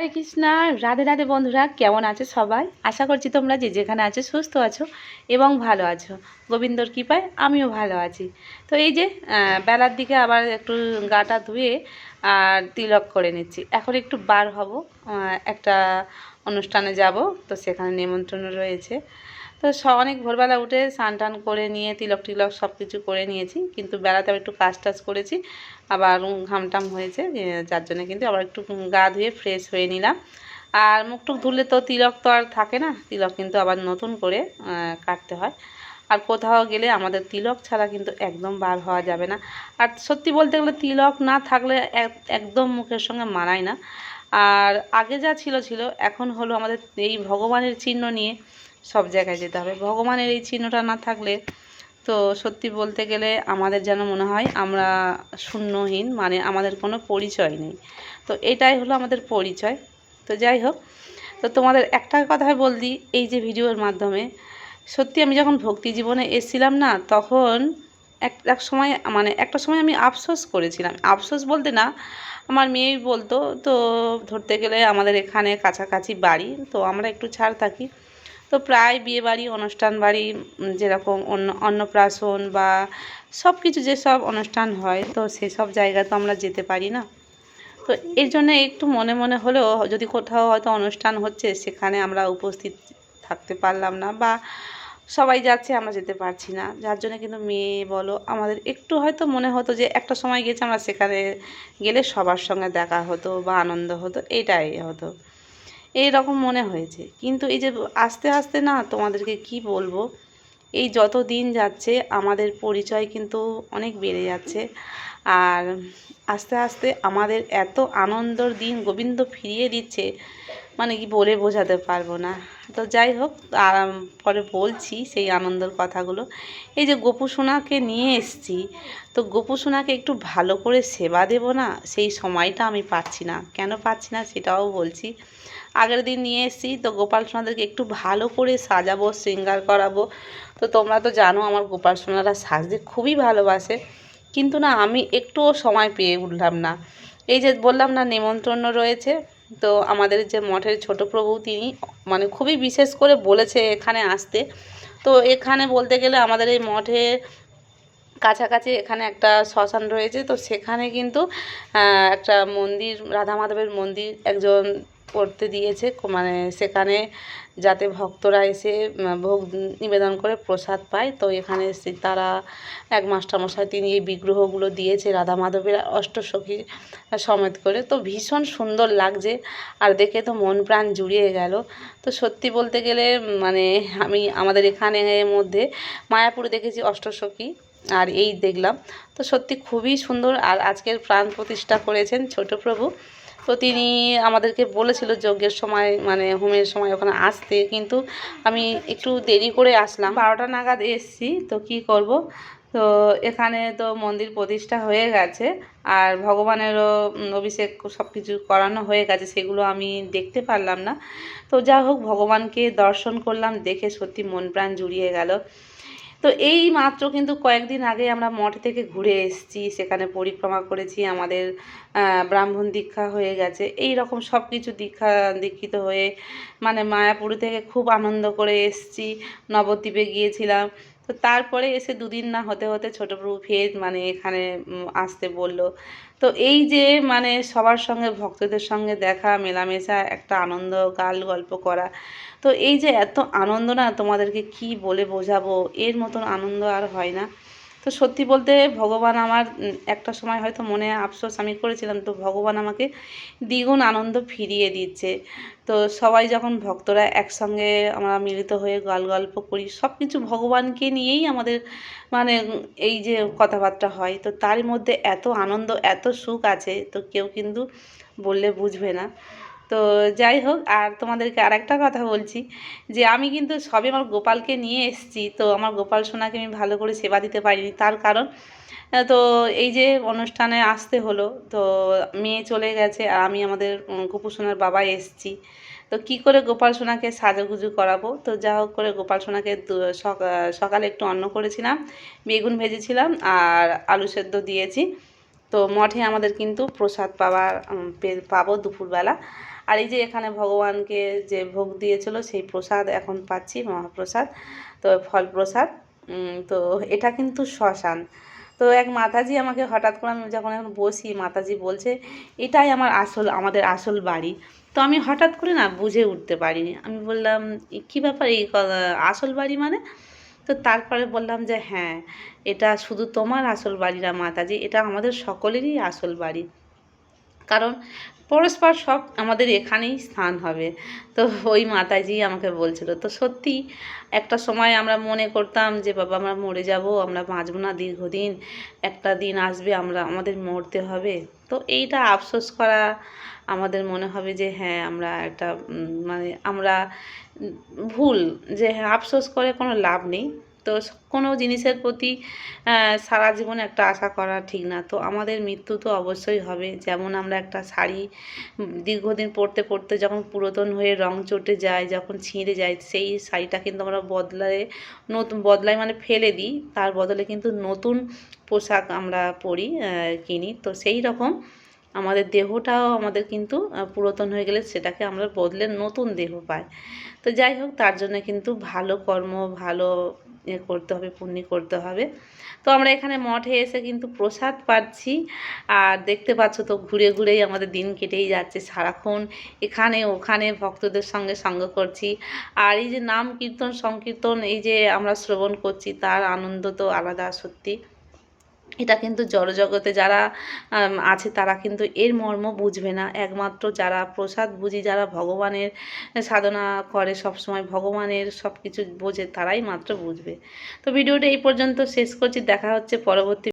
হরে কৃষ্ণা, রাধে রাধে বন্ধুরা, কেমন আছে সবাই? আশা করছি তোমরা যে যেখানে আছো সুস্থ আছো এবং ভালো আছো। গোবিন্দর কৃপায় আমিও ভালো আছি। তো এই যে বেলার দিকে আবার একটু গাটা ধুয়ে আর তিলক করে নিচ্ছি। এখন একটু বার হব একটা অনুষ্ঠানে যাব, তো সেখানে নিমন্ত্রণ রয়েছে। তো অনেক ভোরবেলা উঠে স্নান টান করে নিয়ে তিলক টিলক সব কিছু করে নিয়েছি। কিন্তু বেলাতে আবার একটু কাজ টাজ করেছি। আবার উম ঘাম টাম হয়েছে যার জন্য কিন্তু আবার একটু গা ধুয়ে ফ্রেশ হয়ে নিলাম। আর মুখ টুক ধুলে তো তিলক তো আর থাকে না, তিলক কিন্তু আবার নতুন করে কাটতে হয়। আর কোথাও গেলে আমাদের তিলক ছাড়া কিন্তু একদম বার হওয়া যাবে না। আর সত্যি বলতে গেলে তিলক না থাকলে একদম মুখের সঙ্গে মানায় না। আর আগে যা ছিল ছিল, এখন হলো আমাদের এই ভগবানের চিহ্ন নিয়ে সব জায়গায় যেতে হবে। ভগবানের এই চিহ্নটা না থাকলে তো সত্যি বলতে গেলে আমাদের যেন মনে হয় আমরা শূন্যহীন মানে আমাদের কোনো পরিচয় নেই। তো এটাই হলো আমাদের পরিচয়। তো যাই হোক, তো তোমাদের একটা কথাই বলদি এই যে ভিডিওর মাধ্যমে, সত্যি আমি যখন ভক্তি জীবনে এসেছিলাম না, তখন এক এক সময় মানে একটা সময় আমি আফসোস করেছিলাম। আফসোস বলতে না, আমার মেয়েই বলতো, তো ধরতে গেলে আমাদের এখানে কাছাকাছি বাড়ি, তো আমরা একটু ছাড় থাকি। তো প্রায় বিয়ে বাড়ি অনুষ্ঠান বাড়ি যেরকম অন্য, অন্নপ্রাশন বা সব কিছু যেসব অনুষ্ঠান হয়, তো সেসব জায়গা তো আমরা যেতে পারি না। তো এর জন্য একটু মনে মনে হলেও যদি কোথাও হয়তো অনুষ্ঠান হচ্ছে, সেখানে আমরা উপস্থিত থাকতে পারলাম না বা সবাই যাচ্ছে, আমরা যেতে পারছি না। যার জন্য কিন্তু মেয়ে বলো, আমাদের একটু হয়তো মনে হতো যে একটা সময় গেছে আমরা সেখানে গেলে সবার সঙ্গে দেখা হতো বা আনন্দ হতো, এটাই হতো। এই রকম মনে হয়েছে। কিন্তু এই যে আস্তে আস্তে না তোমাদেরকে কি বলব, এই যত দিন যাচ্ছে আমাদের পরিচয় কিন্তু অনেক বেড়ে যাচ্ছে। আর আস্তে আস্তে আমাদের এত আনন্দর দিন গোবিন্দ ফিরিয়ে দিচ্ছে মানে কি বলে বোঝাতে পারব না। তো যাই হোক পরে বলছি সেই আনন্দের কথাগুলো। এই যে গোপু সোনাকে নিয়ে এসছি, তো গোপু সোনাকে একটু ভালো করে সেবা দেব না? সেই সময়টা আমি পাচ্ছি না। কেন পাচ্ছি না সেটাও বলছি। আগের দিন নিয়ে এসেছি, তো গোপাল সোনাদেরকে একটু ভালো করে সাজাবো, শৃঙ্গার করাবো। তো তোমরা তো জানো আমার গোপাল সোনারা সাজতে খুবই ভালোবাসে। কিন্তু না, আমি একটুও সময় পেয়ে উঠলাম না। এই যে বললাম না নেমন্ত্রণ রয়েছে। তো আমাদের যে মঠের ছোট প্রভু তিনি মানে খুবই বিশেষ করে বলেছে এখানে আসতে। তো এখানে বলতে গেলে আমাদের এই মঠে কাছাকাছি এখানে একটা শ্মশান রয়েছে। তো সেখানে কিন্তু একটা মন্দির, রাধা মাধবের মন্দির একজন করতে দিয়েছে। মানে সেখানে যাতে ভক্তরা এসে ভোগ নিবেদন করে প্রসাদ পায়। তো এখানে তারা এক মাস্টারমশাই, তিনি এই বিগ্রহগুলো দিয়েছে রাধা মাধবের অষ্টসখী সমেত করে। তো ভীষণ সুন্দর লাগছে আর দেখে তো মন প্রাণ জুড়িয়ে গেল। তো সত্যি বলতে গেলে মানে আমি আমাদের এখানে মধ্যে মায়াপুরে দেখেছি অষ্টসখী আর এই দেখলাম। তো সত্যি খুবই সুন্দর আর আজকের প্রাণ প্রতিষ্ঠা করেছেন ছোট প্রভু। তো তিনি আমাদেরকে বলেছিল যজ্ঞের সময় মানে হোমের সময় ওখানে আসতে। কিন্তু আমি একটু দেরি করে আসলাম। বারোটা নাগাদ এসছি, তো কি করব? তো এখানে তো মন্দির প্রতিষ্ঠা হয়ে গেছে, আর ভগবানেরও অভিষেক সব কিছু করানো হয়ে গেছে, সেগুলো আমি দেখতে পারলাম না। তো যা হোক, ভগবানকে দর্শন করলাম, দেখে সত্যি মন প্রাণ জুড়িয়ে গেল। তো এই মাত্র কিন্তু কয়েকদিন আগে আমরা মঠ থেকে ঘুরে এসেছি, সেখানে পরিক্রমা করেছি, আমাদের ব্রাহ্মণ দীক্ষা হয়ে গেছে। এই রকম সব কিছু দীক্ষা দীক্ষিত হয়ে মানে মায়াপুর থেকে খুব আনন্দ করে এসেছি। নবদ্বীপে গিয়েছিলাম তো তারপরে এসে দুদিন না হতে হতে ছোটো প্রভু ফের মানে এখানে আসতে বলল। তো এই যে মানে সবার সঙ্গে, ভক্তদের সঙ্গে দেখা, মেলামেশা, একটা আনন্দ, গাল গল্প করা, তো এই যে এত আনন্দ না তোমাদেরকে কি বলে বোঝাবো? এর মতন আনন্দ আর হয় না। তো সত্যি বলতে ভগবান আমার একটা সময় হয়তো মনে আফসোস আমি করেছিলাম, তো ভগবান আমাকে দ্বিগুণ আনন্দ ফিরিয়ে দিচ্ছে। তো সবাই যখন ভক্তরা একসঙ্গে আমরা মিলিত হয়ে গাল গল্প করি সব কিছু ভগবানকে নিয়েই আমাদের মানে এই যে কথাবার্তা হয়, তো তার মধ্যে এত আনন্দ, এত সুখ আছে, তো কেউ কিন্তু বললে বুঝবে না। তো যাই হোক আর তোমাদেরকে আরেকটা কথা বলছি যে আমি কিন্তু সবে আমার গোপালকে নিয়ে এসেছি তো আমার গোপাল সোনাকে আমি ভালো করে সেবা দিতে পারিনি তার কারণ তো এই যে অনুষ্ঠানে আসতে হলো তো মেয়ে চলে গেছে আর আমি আমাদের উম, গোপু সোনার বাবা এসেছি তো কি করে গোপাল সোনাকে সাজুগুজু করাবো? তো যা হোক করে গোপাল সোনাকে সকালে একটু অন্ন করেছিলাম বেগুন ভেজেছিলাম আর আলু সেদ্ধ দিয়েছি মঠে আমাদের কিন্তু প্রসাদ পাওয়ার পাবো দুপুরবেলা। আর এই যে এখানে ভগবানকে যে ভোগ দিয়েছিল সেই প্রসাদ এখন পাচ্ছি, মহাপ্রসাদ, তো ফল প্রসাদ তো এটা কিন্তু শ্মশান। তো এক মাতাজি আমাকে হঠাৎ করে আমি যখন এখন বসি, মাতাজি বলছে, এটাই আমার আসল, আমাদের আসল বাড়ি। তো আমি হঠাৎ করে না বুঝে উঠতে পারিনি। আমি বললাম কী ব্যাপার? এই আসল বাড়ি মানে? তো তারপরে বললাম যে হ্যাঁ এটা শুধু তোমার আসল বাড়ি না মাতাজি, এটা আমাদের সকলেরই আসল বাড়ি। কারণ পরস্পর সব আমাদের এখানেই স্থান হবে। তো ওই মাতাজি আমাকে বলছিল, তো সত্যি একটা সময় আমরা মনে করতাম যে, বাবা আমরা মরে যাব, আমরা বাঁচব না দীর্ঘদিন, একটা দিন আসবে আমরা, আমাদের মরতে হবে। তো এইটা আফসোস করা আমাদের মনে হবে যে হ্যাঁ আমরা একটা মানে আমরা ভুল, যে হ্যাঁ আফসোস করে কোনো লাভ নেই। তো কোনো জিনিসের প্রতি সারা জীবনে একটা আশা করা ঠিক না। তো আমাদের মৃত্যু তো অবশ্যই হবে। যেমন আমরা একটা শাড়ি দীর্ঘদিন পরতে পরতে যখন পুরাতন হয়ে রং চটে যায়, যখন ছিঁড়ে যায়, সেই শাড়িটা কিন্তু আমরা বদলায় নতুন, বদলায় মানে ফেলে দিই। তার বদলে কিন্তু নতুন পোশাক আমরা পরি কিনি। তো সেই রকম আমাদের দেহটাও আমাদের কিন্তু পুরাতন হয়ে গেলে সেটাকে আমরা বদলে নতুন দেহ পাই তো যাই হোক, তার জন্য কিন্তু ভালো কর্ম, ভালো করতে হবে পূর্ণি করতে হবে। তো আমরা এখানে মঠে এসে কিন্তু প্রসাদ পাচ্ছি। আর দেখতে পাচ্ছ তো ঘুরে ঘুরেই আমাদের দিন কেটেই যাচ্ছে সারাক্ষণ। এখানে ওখানে ভক্তদের সঙ্গে সঙ্গ করছি। আর এই যে নাম কীর্তন, সংকীর্তন, এই যে আমরা শ্রবণ করছি, তার আনন্দ তো আলাদা সত্যি। এটা কিন্তু জড়জগতে যারা আছে তারা কিন্তু এর মর্ম বুঝবে না। একমাত্র যারা প্রসাদ বুঝি, যারা ভগবানের সাধনা করে সবসময় ভগবানের সব কিছু বোঝে তারাই মাত্র বুঝবে। তো ভিডিওটা এই পর্যন্ত শেষ করছি। দেখা হচ্ছে পরবর্তী